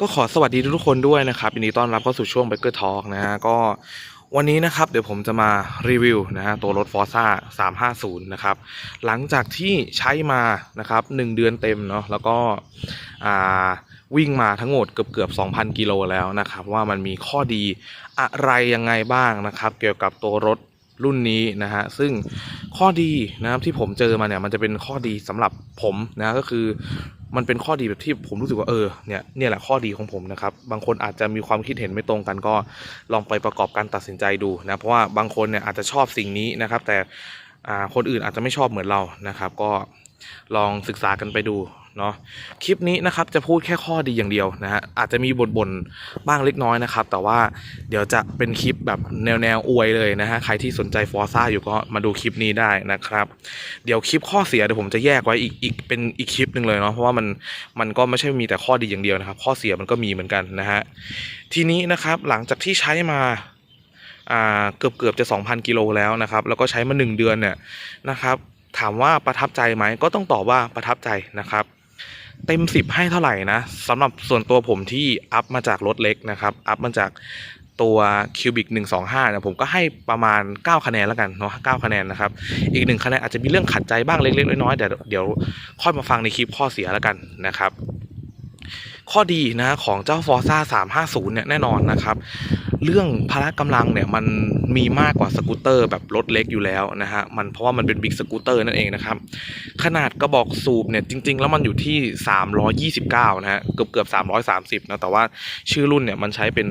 ก็ขอสวัสดีทุกคนด้วยนะครับยินดีต้อนรับเข้าสู่ช่วง b บเกอร์ทอ k นะฮะก็วันนี้นะครับ เดี๋ยวผมจะมารีวิวนะฮะตัวรถ Forza 350 นะครับ หลังจากที่ใช้มานะครับ1เดือนเต็มเนาะแล้วก็อ่าวิ่งมาทั้งหมดเกือบเกือบๆ2,000 กิโลแล้วนะครับ ว่ามันมีข้อดีอะไรยังไงบ้างนะครับ เกี่ยวกับตัวรถ รุ่นนี้นะฮะซึ่งข้อดีนะครับที่ผมเจอมาเนี่ยมันจะเป็นข้อดีสำหรับผมนะก็คือมันเป็นข้อดีแบบที่ผมรู้สึกว่าเออเนี่ยเนี่ยแหละข้อดีของผมนะครับบางคนอาจจะมีความคิดเห็นไม่ตรงกันก็ลองไปประกอบการตัดสินใจดูนะเพราะว่าบางคนเนี่ยอาจจะชอบสิ่งนี้นะครับ แต่คนอื่นอาจจะไม่ชอบเหมือนเรานะครับ ก็ลองศึกษากันไปดู เนาะคลิปนี้นะครับจะพูดแค่ข้อดีอย่างเดียวนะฮะอาจจะมีบ่นๆบ้างเล็กน้อยนะครับ แต่ว่าเดี๋ยวจะเป็นคลิปแบบแนวแนวอวยเลยนะฮะใครที่สนใจฟอร์ซ่าอยู่ก็มาดูคลิปนี้ได้นะครับ เดี๋ยวคลิปข้อเสียเดี๋ยวผมจะแยกไว้อีกอีกเป็นอีกคลิปหนึ่งเลยเนาะเพราะว่ามันมันก็ไม่ใช่มีแต่ข้อดีอย่างเดียวนะครับ ข้อเสียมันก็มีเหมือนกันนะฮะทีนี้นะครับหลังจากที่ใช้มาอ่าเกือบเกือบจะ 2,000 กิโลแล้วนะครับ แล้วก็ใช้มา 1 เดือนเนี่ยนะครับ ถามว่าประทับใจไหมก็ต้องตอบว่าประทับใจนะครับ เต็ม 10 ให้เท่าไหร่นะสำหรับส่วนตัวผมที่อัพมาจากรถเล็กนะครับ อัพมาจากตัว Cubic 125นะผมก็ให้ประมาณ 9 คะแนนแล้วกันเนาะ9คะแนนนะครับ อีกหนึ่งคะแนนอาจจะมีเรื่องขัดใจบ้างเล็กๆน้อยๆแต่เดี๋ยวค่อยมาฟังในคลิปข้อเสียแล้วกันนะครับ ข้อดีนะของเจ้า Forza 350 เนี่ยแน่นอนนะครับ เรื่องพละกำลังเนี่ยมันมีมากกว่าสกูตเตอร์แบบรถเล็กอยู่แล้วนะฮะมันเพราะว่ามันเป็นบิ๊กสกูตเตอร์นั่นเองนะครับ ขนาดกระบอกสูบเนี่ยจริง ๆ แล้วมันอยู่ที่ 329 นะฮะเกือบเกือบ 330 นะแต่ว่าชื่อรุ่นเนี่ยมันใช้เป็น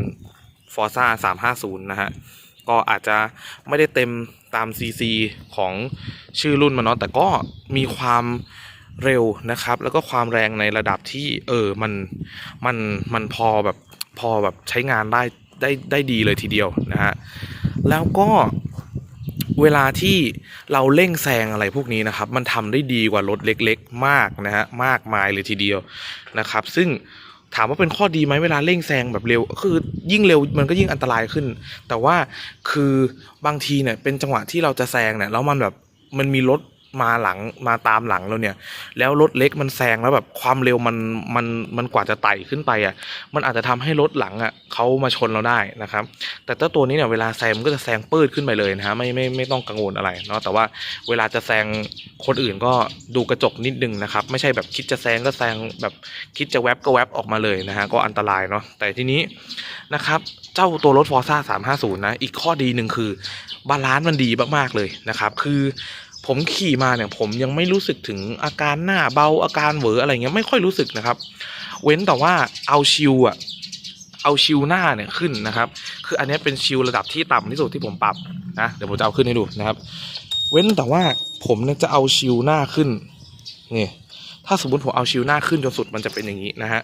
Forza 350 นะฮะก็อาจจะไม่ได้เต็มตาม CC ของชื่อรุ่นมันเนาะแต่ก็มีความ เร็วนะครับ แล้วก็ความแรงในระดับที่เออมันมันมันพอแบบพอแบบใช้งานได้ได้ได้ดีเลยทีเดียวนะฮะแล้วก็เวลาที่เราเร่งแซงอะไรพวกนี้นะครับ มันทำได้ดีกว่ารถเล็กๆ มากนะฮะมากมายเลยทีเดียวนะครับ ซึ่งถามว่าเป็นข้อดีไหมเวลาเร่งแซงแบบเร็ว คือยิ่งเร็วมันก็ยิ่งอันตรายขึ้น แต่ว่าคือบางทีเนี่ยเป็นจังหวะที่เราจะแซงเนี่ยแล้วมันแบบมันมีรถ มาหลังมาตามหลังเราเนี่ย แล้วรถเล็กมันแซงแล้วแบบความเร็วมันมันมันกว่าจะไต่ขึ้นไปอะ มันอาจจะทำให้รถหลังอะเขามาชนเราได้นะครับ แต่เจ้าตัวนี้เนี่ยเวลาแซงมันก็จะแซงปืดขึ้นไปเลยนะฮะไม่ไม่ไม่ต้องกังวลอะไรเนาะแต่ว่าเวลาจะแซงคนอื่นก็ดูกระจกนิดนึงนะครับ ไม่ใช่แบบคิดจะแซงก็แซงแบบคิดจะแวบก็แวบออกมาเลยนะฮะก็อันตรายเนาะแต่ทีนี้นะครับเจ้าตัวรถ Forza 350นะอีกข้อดีหนึ่งคือบาลานซ์มันดีมากๆเลยนะครับ คือ ผมขี่มาเนี่ยผมยังไม่รู้สึกถึงอาการหน้าเบาอาการเหวออะไรเงี้ยไม่ค่อยรู้สึกนะครับ เว้นแต่ว่าเอาชิวอะเอาชิวหน้าเนี่ยขึ้นนะครับ คืออันนี้เป็นชิวระดับที่ต่ำที่สุดที่ผมปรับนะเดี๋ยวผมจะเอาขึ้นให้ดูนะครับ เว้นแต่ว่าผมเนี่ยจะเอาชิวหน้าขึ้นนี่ถ้าสมมติผมเอาชิวหน้าขึ้นจนสุดมันจะเป็นอย่างนี้นะฮะ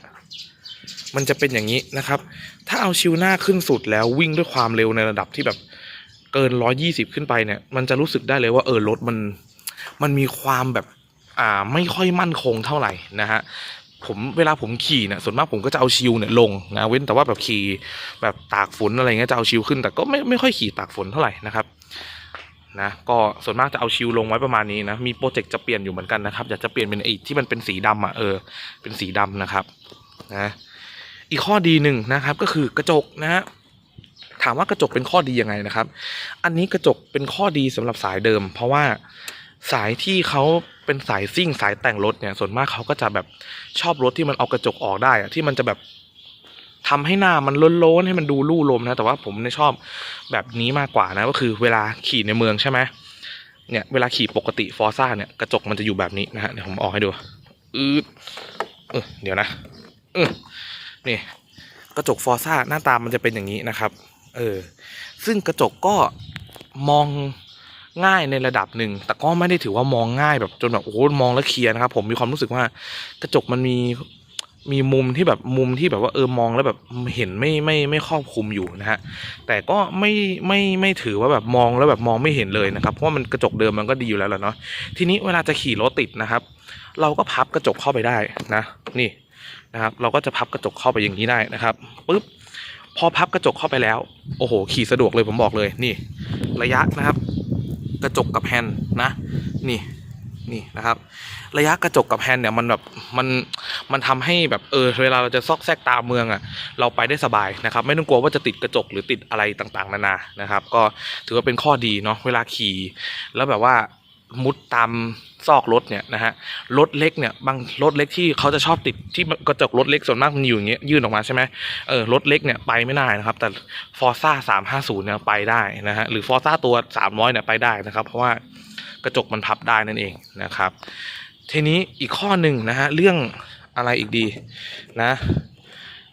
มันจะเป็นอย่างนี้นะครับ ถ้าเอาชิวหน้าขึ้นสุดแล้ววิ่งด้วยความเร็วในระดับที่แบบ เกิน120ขึ้นไปเนี่ย มันจะรู้สึกได้เลยว่าเออรถมันมันมีความแบบอ่าไม่ค่อยมั่นคงเท่าไหร่นะฮะผมเวลาผมขี่เนี่ยส่วนมากผมก็จะเอาชิวเนี่ยลงนะเว้นแต่ว่าแบบขี่แบบตากฝนอะไรเงี้ยจะเอาชิวขึ้น แต่ก็ไม่ไม่ค่อยขี่ตากฝนเท่าไหร่นะครับนะก็ส่วนมากจะเอาชิวลงไว้ประมาณนี้นะมีโปรเจกต์จะเปลี่ยนอยู่เหมือนกันนะครับ อยากจะเปลี่ยนเป็นไอ้ที่มันเป็นสีดำอะเออเป็นสีดำนะครับนะอีกข้อดีหนึ่งนะครับก็คือกระจกนะฮะ ถามว่ากระจกเป็นข้อดียังไงนะครับ อันนี้กระจกเป็นข้อดีสำหรับสายเดิม เพราะว่าสายที่เขาเป็นสายซิ่งสายแต่งรถเนี่ย ส่วนมากเขาก็จะแบบชอบรถที่มันเอากระจกออกได้อะที่มันจะแบบทำให้หน้ามันโล้นๆให้มันดูลู่ลมนะ แต่ว่าผมเนี่ยชอบแบบนี้มากกว่านะ ก็คือเวลาขี่ในเมืองใช่ไหมเนี่ยเวลาขี่ปกติฟอร์ซ่าเนี่ยกระจกมันจะอยู่แบบนี้นะฮะเดี๋ยวผมออกให้ดูอืดเออเดี๋ยวนะเออนี่กระจกฟอร์ซ่าหน้าตามันจะเป็นอย่างนี้นะครับ เออ ซึ่งกระจกก็มองง่ายในระดับหนึ่ง แต่ก็ไม่ได้ถือว่ามองง่ายแบบจนแบบโอ้โหมองแล้วเคลียร์นะครับ ผมมีความรู้สึกว่ากระจกมันมีมีมุมที่แบบมุมที่แบบว่าเออมองแล้วแบบเห็นไม่ไม่ไม่ครอบคลุมอยู่นะฮะแต่ก็ไม่ไม่ไม่ถือว่าแบบมองแล้วแบบมองไม่เห็นเลยนะครับเพราะว่ามันกระจกเดิมมันก็ดีอยู่แล้วแหละเนาะทีนี้เวลาจะขี่รถติดนะครับ เราก็พับกระจกเข้าไปได้นะ นี่นะครับ เราก็จะพับกระจกเข้าไปอย่างนี้ได้นะครับปุ๊บ พอพับกระจกเข้าไปแล้ว โอ้โห ขี่สะดวกเลยผมบอกเลยนี่ ระยะนะครับ กระจกกับแฮนด์นะ นี่นี่นะครับ ระยะกระจกกับแฮนด์เนี่ยมันแบบมันมันทำให้แบบเออเวลาเราจะซอกแซกตามเมืองอะ่ะเราไปได้สบายนะครับ ไม่ต้องกลัวว่าจะติดกระจกหรือติดอะไรต่างๆ นานานะครับ ก็ถือว่าเป็นข้อดีเนาะเวลาขี่ แล้วแบบว่า มุดตามซอกรถเนี่ยนะฮะรถเล็กเนี่ยบางรถเล็กที่เขาจะชอบติดที่กระจกรถเล็กส่วนมากมันอยู่อย่างเงี้ยยื่นออกมาใช่ไหมเออรถเล็กเนี่ยไปไม่ได้นะครับ แต่ฟอร์ซ่าสามห้าศูนย์เนี่ยไปได้นะฮะหรือฟอร์ซ่าตัวสามร้อยเนี่ยไปได้นะครับ เพราะว่ากระจกมันพับได้นั่นเองนะครับ ทีนี้อีกข้อหนึ่งนะฮะเรื่องอะไรอีกดีนะ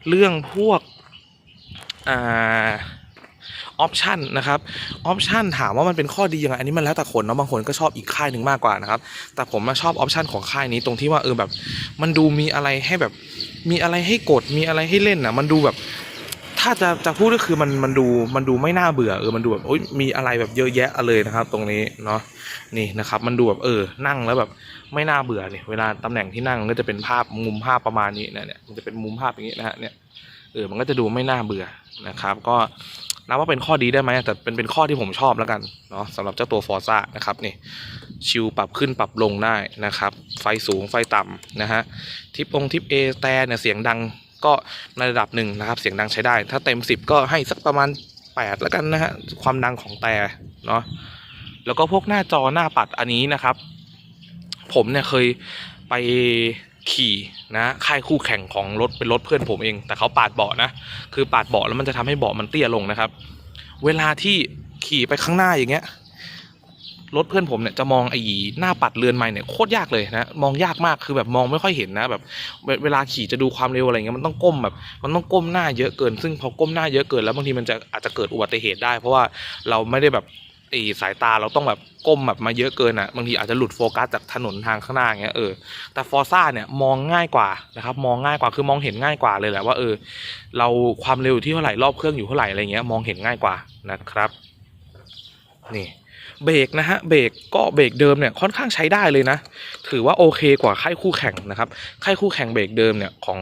เรื่องพวกอ่า ออปชันนะครับออปชันถามว่ามันเป็นข้อดียังไงอันนี้มันแล้วแต่คนเนาะบางคนก็ชอบอีกค่ายหนึ่งมากกว่านะครับ แต่ผมมาชอบออปชันของค่ายนี้ตรงที่ว่าเออแบบ มันดูมีอะไรให้แบบมีอะไรให้กดมีอะไรให้เล่นอะมันดูแบบถ้าจะจะพูดก็คือมันมันดูมันดูไม่น่าเบื่อเออมันดูแบบโอ้ยมีอะไรแบบเยอะแยะเลยนะครับ ตรงนี้เนาะนี่นะครับ มันดูแบบเออนั่งแล้วแบบไม่น่าเบื่อเนี่ยเวลาตำแหน่งที่นั่งมันก็จะเป็นภาพมุมภาพประมาณนี้นะเนี่ยมันจะเป็นมุมภาพอย่างนี้นะฮะเนี่ยเออมันก็จะดูไม่น่าเบื่อนะครับ ก็ นับว่าเป็นข้อดีได้ไหมแต่เป็นเป็นข้อที่ผมชอบแล้วกันเนาะสำหรับเจ้าตัวฟอร์ซ่านะครับนี่ชิลปรับขึ้นปรับลงได้นะครับ ไฟสูงไฟต่ำนะฮะทิปองทิปเอแต่เนี่ยเสียงดังก็ในระดับหนึ่งนะครับ เสียงดังใช้ได้ ถ้าเต็ม 10 ก็ให้สักประมาณ 8 แล้วกันนะฮะความดังของแต่เนาะแล้วก็พวกหน้าจอหน้าปัดอันนี้นะครับ ผมเนี่ยเคยไป ขี่นะค่ายคู่แข่งของรถเป็นรถเพื่อนผมเอง แต่เขาปาดเบาะนะ คือปาดเบาะแล้วมันจะทำให้เบาะมันเตี้ยลงนะครับ เวลาที่ขี่ไปข้างหน้าอย่างเงี้ยรถเพื่อนผมเนี่ยจะมองไอ้หน้าปัดเรือนไม้เนี่ยโคตรยากเลยนะมองยากมากคือแบบมองไม่ค่อยเห็นนะแบบ เวลาขี่จะดูความเร็วอะไรเงี้ยมันต้องก้มแบบ มันต้องก้มหน้าเยอะเกิน ซึ่งพอก้มหน้าเยอะเกินแล้วบางทีมันจะอาจจะเกิดอุบัติเหตุได้ เพราะว่าเราไม่ได้แบบ ไอสายตาเราต้องแบบก้มแบบมาเยอะเกินอะบางทีอาจจะหลุดโฟกัสจากถนนทางข้างหน้าอย่างเงี้ยเออแต่ฟอร์ซ่าเนี่ยมองง่ายกว่านะครับมองง่ายกว่าคือมองเห็นง่ายกว่าเลยแหละว่าเออเราความเร็วอยู่ที่เท่าไหร่รอบเครื่องอยู่เท่าไหร่อะไรเงี้ยมองเห็นง่ายกว่านะครับนี่ เบรกนะฮะเบรกก็เบรกเดิมเนี่ยค่อนข้างใช้ได้เลยนะ ถือว่าโอเคกว่าค่ายคู่แข่งนะครับค่ายคู่แข่งเบรกเดิมเนี่ยของ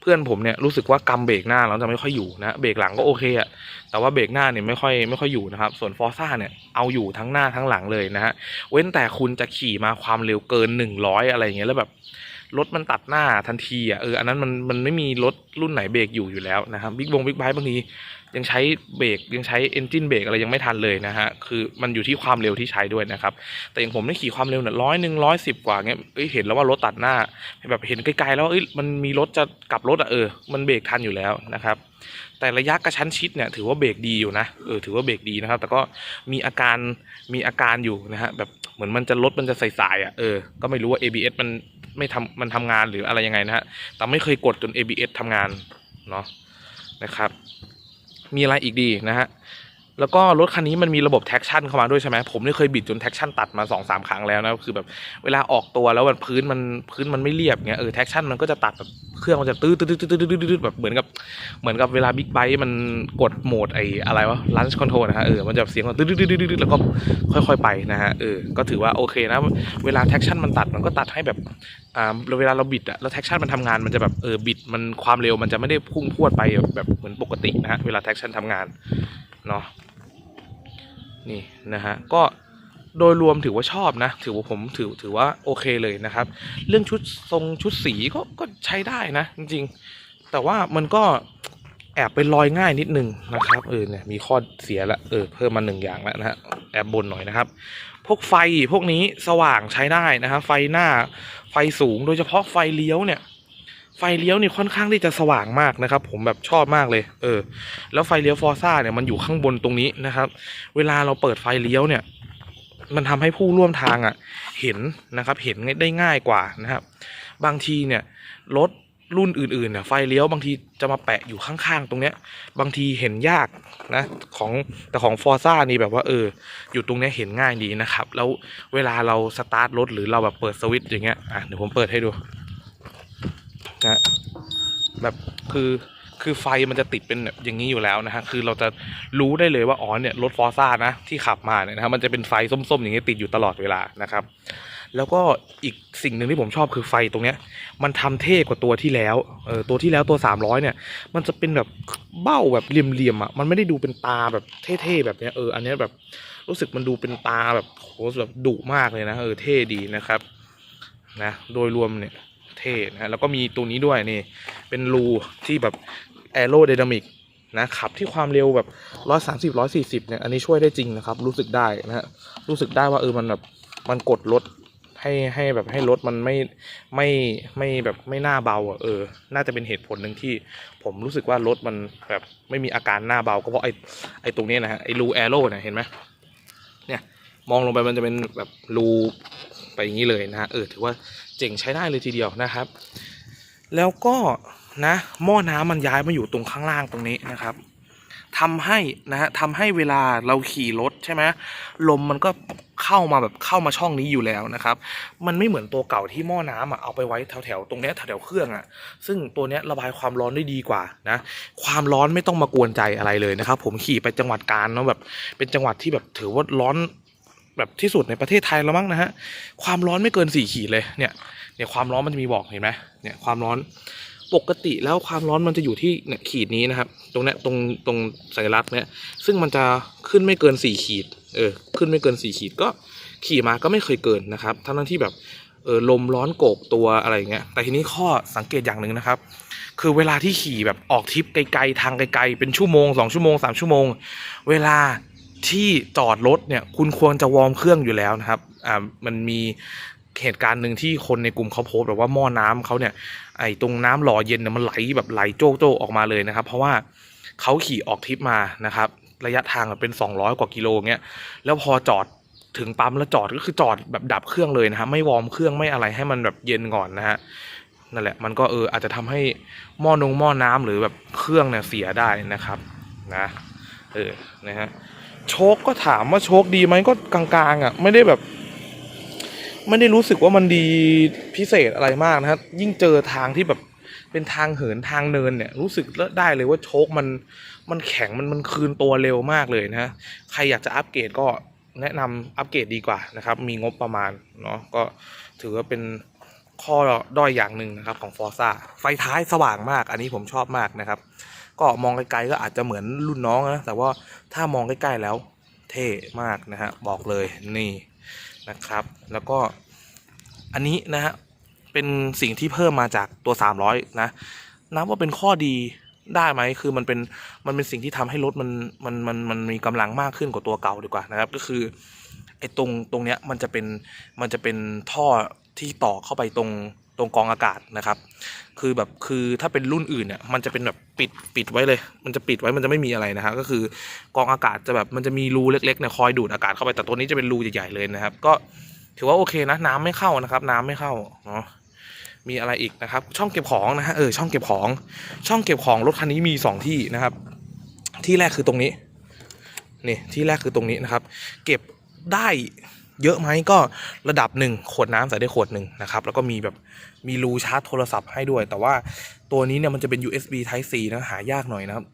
เพื่อนผมเนี่ยรู้สึกว่ากำเบรกหน้าเราจะไม่ค่อยอยู่นะเบรกหลังก็โอเคอะแต่ว่าเบรกหน้าเนี่ยไม่ค่อยไม่ค่อยอยู่นะครับส่วนฟอร์ซ่าเนี่ยเอาอยู่ทั้งหน้าทั้งหลังเลยนะฮะเว้นแต่คุณจะขี่มาความเร็วเกิน 100 อะไรอย่างเงี้ยแล้วแบบรถมันตัดหน้าทันทีอะเอออันนั้นมันมันไม่มีรถรุ่นไหนเบรกอยู่อยู่แล้วนะครับบิ๊กบงบิ๊กไบค์บางที ยังใช้เบรกยังใช้เอนจินเบรกอะไรยังไม่ทันเลยนะฮะคือมันอยู่ที่ความเร็วที่ใช้ด้วยนะครับ แต่อย่างผมได้ขี่ความเร็วเนี่ยร้อยหนึ่งร้อยสิบกว่าเงี้ยเอ้ยเห็นแล้วว่ารถตัดหน้า แบบเห็นไกลๆแล้วว่าเอ้ยมันมีรถจะกลับรถอะเออ มันเบรกทันอยู่แล้วนะครับแต่ระยะกระชั้นชิดเนี่ยถือว่าเบรกดีอยู่นะเออถือว่าเบรกดีนะครับ แต่ก็มีอาการมีอาการอยู่นะฮะแบบเหมือนมันจะรถมันจะใสๆอะเออก็ไม่รู้ว่า ABS มันไม่ทำมันทำงานหรืออะไรยังไงนะฮะแต่ไม่เคยกดจน ABS ทำงานเนาะนะครับ มีอะไรอีกดีนะฮะ แล้วก็รถคันนี้มันมีระบบแท็กชั่นเข้ามาด้วยใช่ไหมผมนี่เคยบิดจนแท็กชั่นตัดมา2อสาครั้งแล้วนะคือแบบเวลาออกตัวแล้วมันพื้นมันพื้นมันไม่เรียบเงี้ยเออแท็กชั่นมันก็จะตัดแบบเครื่องมันจะตื้อตื้อตื้อตื้อตื้อตื้อแบบเหมือนกับเหมือนกับเวลาบิ๊กไบค์มันกดโหมดไอ้อะไรวะลันช์คอนโทรลนะฮะเออมันจะเสียงตื้อตื้อตื้อตื้อแล้วก็ค่อยๆไปนะฮะเออก็ถือว่าโอเคนะ เวลาแท็กชั่นมันตัดมันก็ตัดให้แบบอ่าเวลาเราบิดอะแล้วแท็กชั่นมันทำงานมันจะแบบเออบิดมันความเร็วมันจะไม่ได้พุ่งพรวดไปแบบเหมือนปกตินะฮะเวลาแท็กชั่นทำงาน เนาะนี่นะฮะก็โดยรวมถือว่าชอบนะ ถือว่าผมถือถือว่าโอเคเลยนะครับ เรื่องชุดทรงชุดสีก็ก็ใช้ได้นะ จริงๆ แต่ว่ามันก็แอบไปลอยง่ายนิดนึงนะครับเออเนี่ยมีข้อเสียละเออเพิ่มมาหนึ่งอย่างแล้วนะฮะแอบบนหน่อยนะครับ พวกไฟพวกนี้สว่างใช้ได้นะครับไฟหน้าไฟสูงโดยเฉพาะไฟเลี้ยวเนี่ย ไฟเลี้ยวนี่ค่อนข้างที่จะสว่างมากนะครับ ผมแบบชอบมากเลย เออ แล้วไฟเลี้ยวฟอร์ซ่าเนี่ยมันอยู่ข้างบนตรงนี้นะครับ เวลาเราเปิดไฟเลี้ยวเนี่ย มันทำให้ผู้ร่วมทางอะ เห็นนะครับ เห็นได้ง่ายกว่านะครับ บางทีเนี่ยรถรุ่นอื่นๆเนี่ยไฟเลี้ยวบางทีจะมาแปะอยู่ข้างๆ ตรงเนี้ย บางทีเห็นยากนะของแต่ของฟอร์ซ่านี่แบบว่าเออ อยู่ตรงเนี้ยเห็นง่ายดีนะครับ แล้วเวลาเราสตาร์ทรถหรือเราแบบเปิดสวิตช์อย่างเงี้ยอะเดี๋ยวผมเปิดให้ดู นะ แบบคือคือไฟมันจะติดเป็นแบบอย่างนี้อยู่แล้วนะฮะ คือเราจะรู้ได้เลยว่าอ๋อเนี่ยรถฟอร์ซ่านะที่ขับมาเนี่ยนะครับมันจะเป็นไฟส้มๆ อย่างนี้ติดอยู่ตลอดเวลานะครับ แล้วก็อีกสิ่งหนึ่งที่ผมชอบคือไฟตรงเนี้ย มันทำเท่กว่าตัวที่แล้วเออตัวที่แล้วตัว 300 เนี่ย มันจะเป็นแบบเบ้าแบบเหลี่ยมๆอะมันไม่ได้ดูเป็นตาแบบเท่ๆแบบเนี้ยเอออันเนี้ยแบบรู้สึกมันดูเป็นตาแบบโหแบบดุมากเลยนะเออเท่ดีนะครับนะโดยรวมเนี่ย เท่นะแล้วก็มีตัวนี้ด้วยนี่ เป็นรูที่แบบแอโร d y นามิกนะขับที่ความเร็วแบบ130 140เนี่ยอันนี้ช่วยได้จริงนะครับ รู้สึกได้นะฮะรู้สึกได้ว่าเออมันแบบมันกดรถให้ให้แบบให้รถมันไม่ไม่ไม่แบบไม่น่าเบาอะเออ น่าจะเป็นเหตุผลหนึ่งที่ผมรู้สึกว่ารถมันแบบไม่มีอาการหน้าเบาก็เพราะไอ้ไอ้ตรงนี้นะฮะไอ้รูแอโร่เนี่ยเห็นไหมเนี่ยมองลงไปมันจะเป็นแบบรู ไปอย่างนี้เลยนะ เออถือว่าเจ๋งใช้ได้เลยทีเดียวนะครับ แล้วก็นะหม้อน้ำมันย้ายมาอยู่ตรงข้างล่างตรงนี้นะครับทำให้นะฮะทำให้เวลาเราขี่รถใช่ไหมลมมันก็เข้ามาแบบเข้ามาช่องนี้อยู่แล้วนะครับ มันไม่เหมือนตัวเก่าที่หม้อน้ำอะเอาไปไว้แถวแถวๆตรงเนี้ยแถวแถวๆเครื่องอะ ซึ่งตัวเนี้ยระบายความร้อนได้ดีกว่านะ ความร้อนไม่ต้องมากวนใจอะไรเลยนะครับ ผมขี่ไปจังหวัดกาญเนาะแบบเป็นจังหวัดที่แบบถือว่าร้อน แบบที่สุดในประเทศไทยแล้วมั้งนะฮะความร้อนไม่เกินสี่ขีดเลยเนี่ยเนี่ยความร้อนมันจะมีบอกเห็นไหมเนี่ยความร้อนปกติแล้วความร้อนมันจะอยู่ที่เนี่ยขีดนี้นะครับ ตรงเนี้ยตรงตรงสัญลักษณ์เนี่ยซึ่งมันจะขึ้นไม่เกินสี่ขีดเออขึ้นไม่เกินสี่ขีดก็ขี่มาก็ไม่เคยเกินนะครับทั้งนั้นที่แบบเออลมร้อนโกกตัวอะไรอย่างเงี้ยแต่ทีนี้ข้อสังเกตอย่างหนึ่งนะครับ คือเวลาที่ขี่แบบออกทริปไกลๆทางไกลๆเป็นชั่วโมงสองชั่วโมงสามชั่วโมง เวลา ที่จอดรถเนี่ยคุณควรจะวอร์มเครื่องอยู่แล้วนะครับอ่ามันมีเหตุการณ์หนึ่งที่คนในกลุ่มเขาโพสต์แบบว่าหม้อน้ำเขาเนี่ยไอ้ตรงน้ำหล่อเย็นเนี่ยมันไหลแบบไหลโจ๊กโจออกมาเลยนะครับ เพราะว่าเขาขี่ออกทริปมานะครับ ระยะทางเป็น 200 กว่ากิโลเงี้ยแล้วพอจอดถึงปั๊มแล้วจอดก็คือจอดแบบดับเครื่องเลยนะฮะไม่วอร์มเครื่องไม่อะไรให้มันแบบเย็นก่อนนะฮะนั่นแหละมันก็เอออาจจะทำให้หม้อนงหม้อน้ำหรือแบบเครื่องเนี่ยเสียได้นะครับนะเออนะฮะ โชคก็ถามว่าโชคดีไหมก็กลางๆ อะ ไม่ได้แบบ ไม่ได้รู้สึกว่ามันดีพิเศษอะไรมากนะครับยิ่งเจอทางที่แบบเป็นทางเหินทางเนินเนี่ย รู้สึกได้เลยว่าโชคมันมันแข็งมันมันคืนตัวเร็วมากเลยนะฮะใครอยากจะอัปเกรดก็แนะนำอัปเกรดดีกว่านะครับ มีงบประมาณเนาะก็ถือว่าเป็นข้อด้อยอย่างหนึ่งนะครับของฟอร์ซ่าไฟท้ายสว่างมาก อันนี้ผมชอบมากนะครับ ก็มองไกลๆก็อาจจะเหมือนรุ่นน้องนะแต่ว่าถ้ามองใกล้ๆแล้วเท่มากนะฮะบอกเลยนี่นะครับ แล้วก็อันนี้นะฮะเป็นสิ่งที่เพิ่มมาจากตัว 300 นะนับว่าเป็นข้อดีได้ไหมคือมันเป็นมันเป็นสิ่งที่ทำให้รถมันมันมันมันมีกำลังมากขึ้นกว่าตัวเก่าดีกว่านะครับ ก็คือไอ้ตรงตรงเนี้ยมันจะเป็นมันจะเป็นท่อที่ต่อเข้าไปตรง ตรงกองอากาศนะครับ คือแบบคือถ้าเป็นรุ่นอื่นเนี่ยมันจะเป็นแบบปิดปิดไว้เลย มันจะปิดไว้มันจะไม่มีอะไรนะฮะก็คือกองอากาศจะแบบมันจะมีรูเล็กๆเนี่ยคอยดูดอากาศเข้าไปแต่ตัวนี้จะเป็นรูใหญ่ๆเลยนะครับ ก็ถือว่าโอเคนะ น้ำไม่เข้านะครับ น้ำไม่เข้าเนาะมีอะไรอีกนะครับ ช่องเก็บของนะฮะเออช่องเก็บของ ช่องเก็บของรถคันนี้มีสองที่นะครับ ที่แรกคือตรงนี้นี่ที่แรกคือตรงนี้นะครับ เก็บได้ เยอะไหมก็ระดับหนึ่งขวดน้ำใส่ได้ขวดหนึ่งนะครับ แล้วก็มีแบบมีรูชาร์จโทรศัพท์ให้ด้วย แต่ว่าตัวนี้เนี่ยมันจะเป็น USB Type C นะหายากหน่อยนะครับ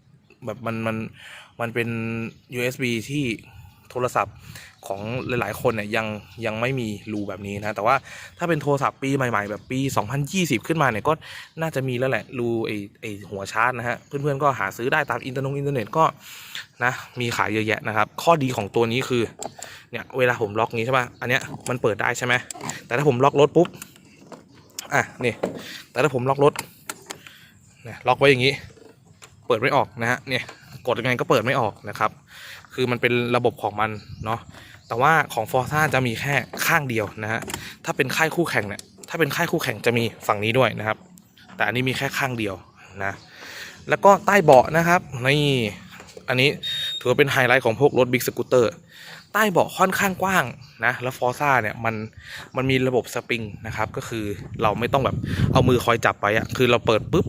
แบบมันมันมันเป็น USB ที่ โทรศัพท์ของหลาย ๆ คนเนี่ยยังยังไม่มีรูแบบนี้นะแต่ว่าถ้าเป็นโทรศัพท์ปีใหม่ ๆ แบบปี 2020 ขึ้นมาเนี่ยก็น่าจะมีแล้วแหละรูไอไอหัวชาร์จนะฮะเพื่อนๆก็หาซื้อได้ตามอินเทอร์เน็ตอินเทอร์เน็ตก็นะมีขายเยอะแยะนะครับ ข้อดีของตัวนี้คือเนี่ยเวลาผมล็อกนี้ใช่ป่ะอันเนี้ยมันเปิดได้ใช่ไหมแต่ถ้าผมล็อกรถปุ๊บอะนี่แต่ถ้าผมล็อกรถเนี่ยล็อกไว้อย่างนี้ เปิดไม่ออกนะฮะเนี่ยกดยังไงก็เปิดไม่ออกนะครับ คือมันเป็นระบบของมันเนาะแต่ว่าของฟอร์ซ่าจะมีแค่ข้างเดียวนะฮะถ้าเป็นค่ายคู่แข่งเนี่ยถ้าเป็นค่ายคู่แข่งจะมีฝั่งนี้ด้วยนะครับ แต่อันนี้มีแค่ข้างเดียวนะแล้วก็ใต้เบาะนะครับนี่อันนี้ถือว่าเป็นไฮไลท์ของพวกรถบิ๊กสกูตเตอร์ใต้เบาะค่อนข้างกว้างนะแล้วฟอร์ซ่าเนี่ยมันมันมีระบบสปริงนะครับก็คือเราไม่ต้องแบบเอามือคอยจับไปอะคือเราเปิดปุ๊บ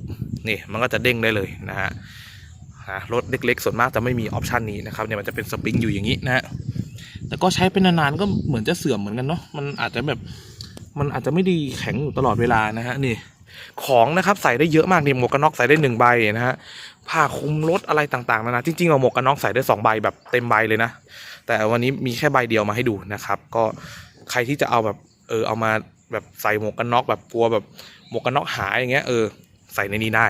นี่มันก็จะเด้งได้เลยนะฮะ รถเล็กๆ ส่วนมากจะไม่มีออปชันนี้นะครับเนี่ยมันจะเป็นสปริงอยู่อย่างนี้นะฮะแต่ก็ใช้เป็นนานๆก็เหมือนจะเสื่อมเหมือนกันเนาะมันอาจจะแบบมันอาจจะไม่ดีแข็งอยู่ตลอดเวลานะฮะนี่ของนะครับใส่ได้เยอะมากนี่หมวกกันน็อกใส่ได้หนึ่งใบนะฮะผ้าคลุมรถอะไรต่างๆนานาจริงๆเอาหมวกกันน็อกใส่ได้สองใบแบบเต็มใบเลยนะ แต่วันนี้มีแค่ใบเดียวมาให้ดูนะครับ ก็ใครที่จะเอาแบบเออเอามาแบบใส่หมวกกันน็อกแบบกลัวแบบหมวกกันน็อกหายอย่างเงี้ยเออใส่ในนี้ได้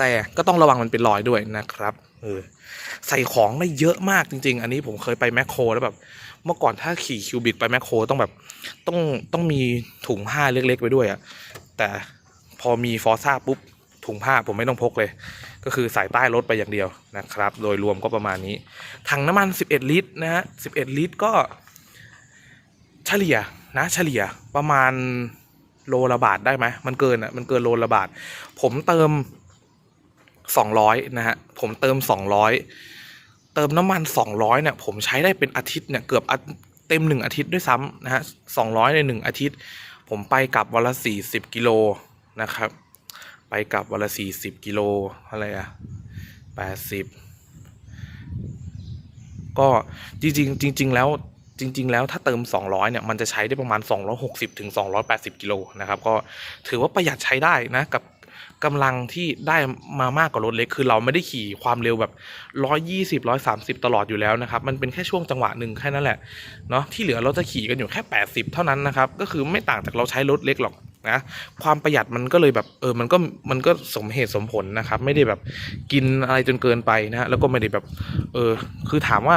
แต่ก็ต้องระวังมันเป็นรอยด้วยนะครับเออใส่ของได้เยอะมากจริง ๆ อันนี้ผมเคยไปแมคโครแล้วแบบ เมื่อก่อนถ้าขี่คิวบิดไปแมคโครต้องแบบต้องต้องมีถุงผ้าเล็ก ๆไว้ด้วยอะแต่พอมีฟอร์ซ่าปุ๊บถุงผ้าผมไม่ต้องพกเลย ก็คือใส่ใต้รถไปอย่างเดียวนะครับ โดยรวมก็ประมาณนี้ ถังน้ำมัน 11 ลิตรนะฮะ11 ลิตรก็ เฉลี่ยนะ เฉลี่ยประมาณโลละบาทได้ไหมมันเกินอะมันเกินโลละบาท ผมเติม 200นะฮะผมเติม200เติมน้ำมัน200เนี่ยผมใช้ได้เป็นอาทิตย์เนี่ยเกือบเต็มหนึ่งอาทิตย์ด้วยซ้ำนะฮะ200ในหนึ่งอาทิตย์ ผมไปกลับวันละ40กิโลนะครับ ไปกลับวันละ40กิโลอะไรอะ80ก็จริงจริง ๆ แล้วจริง ๆ แล้วถ้าเติม 200 เนี่ย มันจะใช้ได้ประมาณ 260ถึง280 กิโลนะครับ ก็ถือว่าประหยัดใช้ได้นะ กับ กำลังที่ได้มามากกว่ารถเล็กคือเราไม่ได้ขี่ความเร็วแบบ 120 130 ตลอดอยู่แล้วนะครับ มันเป็นแค่ช่วงจังหวะหนึ่งแค่นั้นแหละเนาะที่เหลือเราจะขี่กันอยู่แค่ 80 เท่านั้นนะครับ ก็คือไม่ต่างจากเราใช้รถเล็กหรอกนะความประหยัดมันก็เลยแบบเออมันก็มันก็สมเหตุสมผลนะครับ ไม่ได้แบบกินอะไรจนเกินไปนะฮะแล้วก็ไม่ได้แบบเออคือถามว่า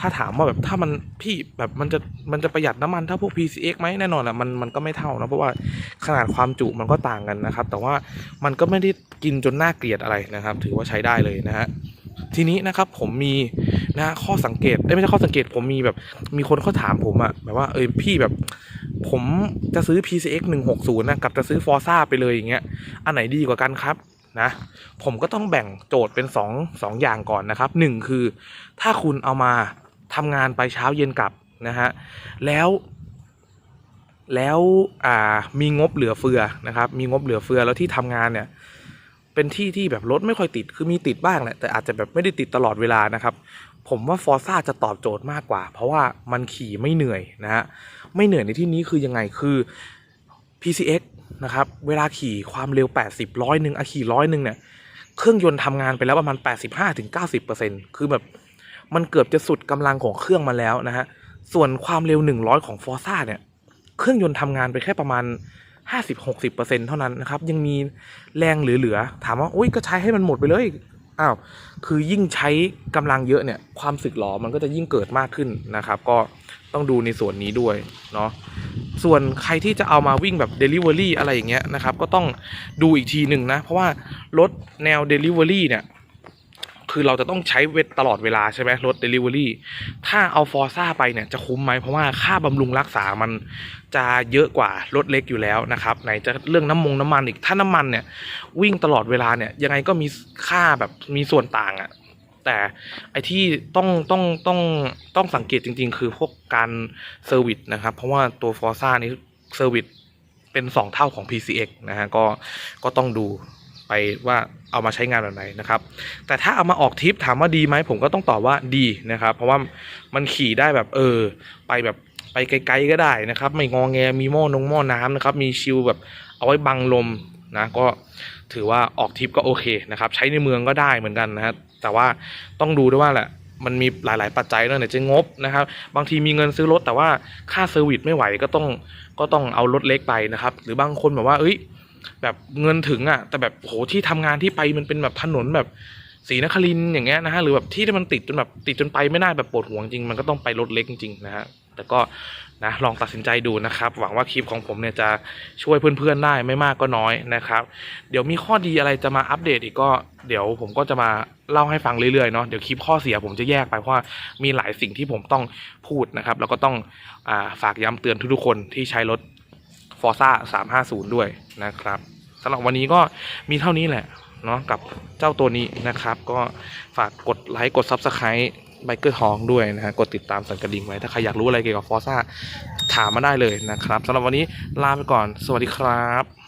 ถ้าถามว่าแบบถ้ามันพี่แบบมันจะมันจะประหยัดน้ำมันเท่าพวก PCX ไหมแน่นอนอะมันมันก็ไม่เท่านะเพราะว่าขนาดความจุมันก็ต่างกันนะครับ แต่ว่ามันก็ไม่ได้กินจนน่าเกลียดอะไรนะครับ ถือว่าใช้ได้เลยนะฮะทีนี้นะครับผมมีนะข้อสังเกตไม่ใช่ข้อสังเกตผมมีแบบมีคนเขาถามผมอะแบบว่าเออพี่แบบ ผมจะซื้อ PCX 160นะกับจะซื้อ Forza ไปเลยอย่างเงี้ยอันไหนดีกว่ากันครับนะผมก็ต้องแบ่งโจทย์เป็น2 2อย่างก่อนนะครับหนึ่งคือถ้าคุณเอามา ทำงานไปเช้าเย็นกลับนะฮะแล้วแล้วมีงบเหลือเฟือนะครับ มีงบเหลือเฟือแล้วที่ทำงานเนี่ย เป็นที่ที่แบบรถไม่ค่อยติดคือมีติดบ้างแหละแต่อาจจะแบบไม่ได้ติดตลอดเวลานะครับ ผมว่าฟอร์ซ่าจะตอบโจทย์มากกว่า เพราะว่ามันขี่ไม่เหนื่อยนะฮะไม่เหนื่อยในที่นี้คือยังไงคือ PCX นะครับ เวลาขี่ความเร็ว 80ร้อยหนึ่งอะขี่ร้อยหนึ่งเนี่ยเครื่องยนต์ทำงานไปแล้วประมาณ 85-90%คือแบบ มันเกือบจะสุดกำลังของเครื่องมาแล้วนะฮะ ส่วนความเร็ว 100 ของ Forza เนี่ย เครื่องยนต์ทำงานไปแค่ประมาณ 50-60%เท่านั้นนะครับ ยังมีแรงเหลือๆ ถามว่าอุ้ยก็ใช้ให้มันหมดไปเลย อ้าว คือยิ่งใช้กำลังเยอะเนี่ย ความสึกหรอมันก็จะยิ่งเกิดมากขึ้นนะครับ ก็ต้องดูในส่วนนี้ด้วยเนาะ ส่วนใครที่จะเอามาวิ่งแบบ Delivery อะไรอย่างเงี้ยนะครับ ก็ต้องดูอีกทีหนึ่งนะ เพราะว่ารถแนว Delivery เนี่ย คือเราจะต้องใช้เวทตลอดเวลาใช่ไหมรถ Delivery ถ้าเอาฟอร์ซ่าไปเนี่ยจะคุ้มไหมเพราะว่าค่าบำรุงรักษามันจะเยอะกว่ารถเล็กอยู่แล้วนะครับไหนจะเรื่องน้ำมงน้ำมันอีกถ้าน้ำมันเนี่ยวิ่งตลอดเวลาเนี่ยยังไงก็มีค่าแบบมีส่วนต่างอะแต่ไอที่ต้องต้องต้องต้องสังเกตจริง ๆ คือพวกการเซอร์วิสนะครับ เพราะว่าตัวฟอร์ซ่านี้เซอร์วิสเป็น 2 เท่าของ PCX นะฮะก็ก็ต้องดูไปว่า เอามาใช้งานแบบไหนนะครับ แต่ถ้าเอามาออกทริปถามว่าดีไหมผมก็ต้องตอบว่าดีนะครับ เพราะว่ามันขี่ได้แบบเออ ไปแบบไปไกลๆก็ได้นะครับ ไม่งอแงมีหม้อนงหม้อน้ำนะครับ มีชิลแบบเอาไว้บังลมนะก็ถือว่าออกทริปก็โอเคนะครับ ใช้ในเมืองก็ได้เหมือนกันนะครับแต่ว่าต้องดูด้วยว่าแหละมันมีหลาย ๆ ปัจจัยเนอะไหนจะงบนะครับ บางทีมีเงินซื้อรถแต่ว่าค่าเซอร์วิสไม่ไหวก็ต้องก็ต้องเอารถเล็กไปนะครับ หรือบางคนแบบว่าเอ้ย แบบเงินถึงอะ แต่แบบโหที่ทำงานที่ไปมันเป็นแบบถนนแบบศรีนครินอย่างเงี้ยนะฮะหรือแบบที่ที่มันติดจนแบบติดจนไปไม่ได้แบบปวดหัวจริงมันก็ต้องไปรถเล็กจริงๆนะฮะแต่ก็นะลองตัดสินใจดูนะครับ หวังว่าคลิปของผมเนี่ยจะช่วยเพื่อนๆได้ไม่มากก็น้อยนะครับ เดี๋ยวมีข้อดีอะไรจะมาอัปเดตอีกก็เดี๋ยวผมก็จะมาเล่าให้ฟังเรื่อยๆเนาะเดี๋ยวคลิปข้อเสียผมจะแยกไปเพราะว่ามีหลายสิ่งที่ผมต้องพูดนะครับ แล้วก็ต้องอฝากย้ำเตือนทุกๆคนที่ใช้รถ Forza 350 ด้วยนะครับสำหรับวันนี้ก็มีเท่านี้แหละเนาะกับเจ้าตัวนี้นะครับ ก็ฝากกดไลค์กด Subscribe ไบเกอร์ทองด้วยนะฮะกดติดตามสันกระดิ่งไว้ถ้าใครอยากรู้อะไรเกี่ยวกับฟอซ่าถามมาได้เลยนะครับสำหรับวันนี้ลาไปก่อน สวัสดีครับ